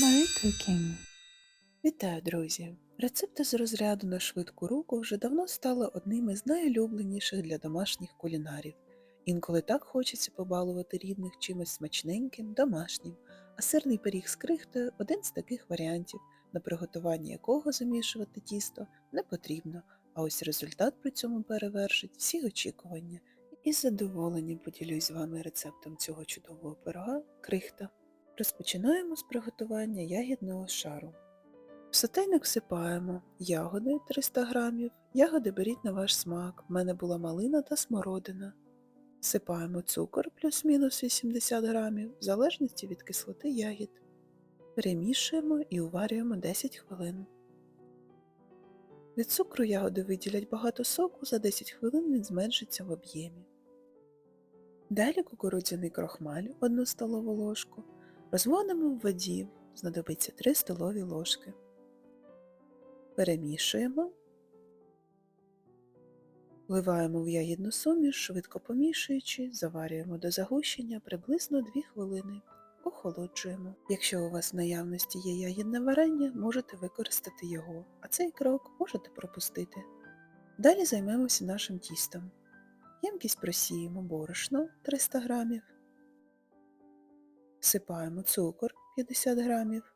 Marie Cooking. Вітаю, друзі! Рецепти з розряду на швидку руку вже давно стали одним із найулюбленіших для домашніх кулінарів. Інколи так хочеться побалувати рідних чимось смачненьким, домашнім, а сирний пиріг з крихтою – один з таких варіантів, на приготування якого замішувати тісто не потрібно, а ось результат при цьому перевершить всі очікування. І з задоволенням поділюсь з вами рецептом цього чудового пирога крихта. Розпочинаємо з приготування ягідного шару. В сотейник всипаємо ягоди 300 грамів, ягоди беріть на ваш смак, в мене була малина та смородина. Всипаємо цукор плюс-мінус 80 грамів, в залежності від кислоти ягід. Перемішуємо і уварюємо 10 хвилин. Від цукру ягоди виділять багато соку, за 10 хвилин він зменшиться в об'ємі. Далі кукурудзяний крохмаль 1 столову ложку. Розводимо в воді, знадобиться 3 столові ложки. Перемішуємо, вливаємо в ягідну суміш, швидко помішуючи, заварюємо до загущення приблизно 2 хвилини. Охолоджуємо. Якщо у вас в наявності є ягідне варення, можете використати його, а цей крок можете пропустити. Далі займемося нашим тістом. Ємкість просіємо борошно 300 грамів. Всипаємо цукор 50 грамів,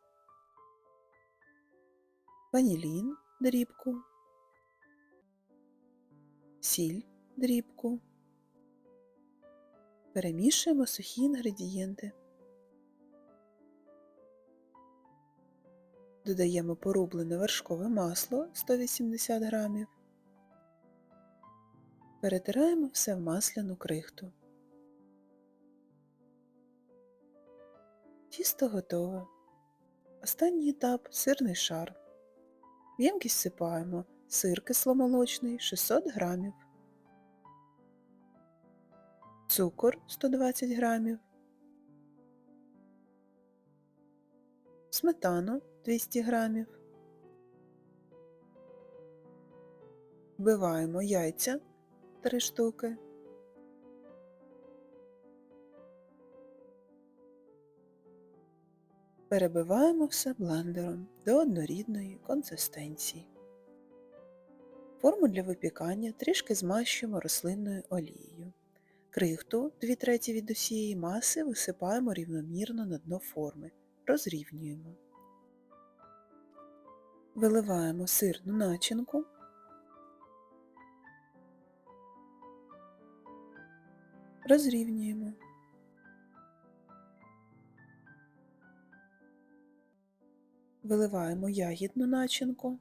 ванілін дрібку, сіль дрібку. Перемішуємо сухі інгредієнти. Додаємо порублене вершкове масло 180 грамів. Перетираємо все в масляну крихту. Тісто готове. Останній етап сирний шар. В ємкість всипаємо сир кисломолочний 600 грамів, цукор 120 грамів, сметану 200 грамів. Вбиваємо яйця 3 штуки. Перебиваємо все блендером до однорідної консистенції. Форму для випікання трішки змащуємо рослинною олією. Крихту 2 треті від усієї маси висипаємо рівномірно на дно форми, розрівнюємо. Виливаємо сирну начинку. Розрівнюємо. Виливаємо ягідну начинку.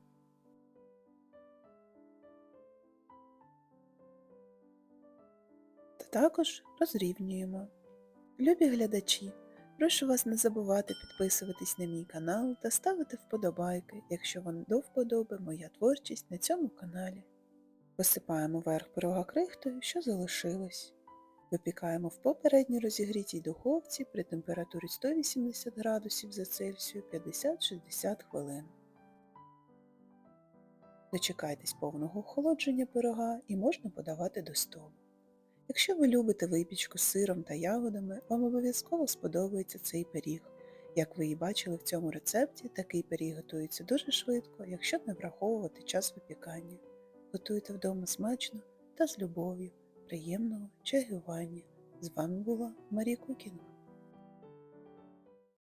Та також розрівнюємо. Любі глядачі, прошу вас не забувати підписуватись на мій канал та ставити вподобайки, якщо вам до вподоби моя творчість на цьому каналі. Посипаємо верх пирога крихтою, що залишилось. Випікаємо в попередньо розігрітій духовці при температурі 180 градусів за Цельсію 50-60 хвилин. Дочекайтесь повного охолодження пирога і можна подавати до столу. Якщо ви любите випічку з сиром та ягодами, вам обов'язково сподобається цей пиріг. Як ви і бачили в цьому рецепті, такий пиріг готується дуже швидко, якщо не враховувати час випікання. Готуйте вдома смачно та з любов'ю. Приємного чаювання! З вами була Марія Кукіна.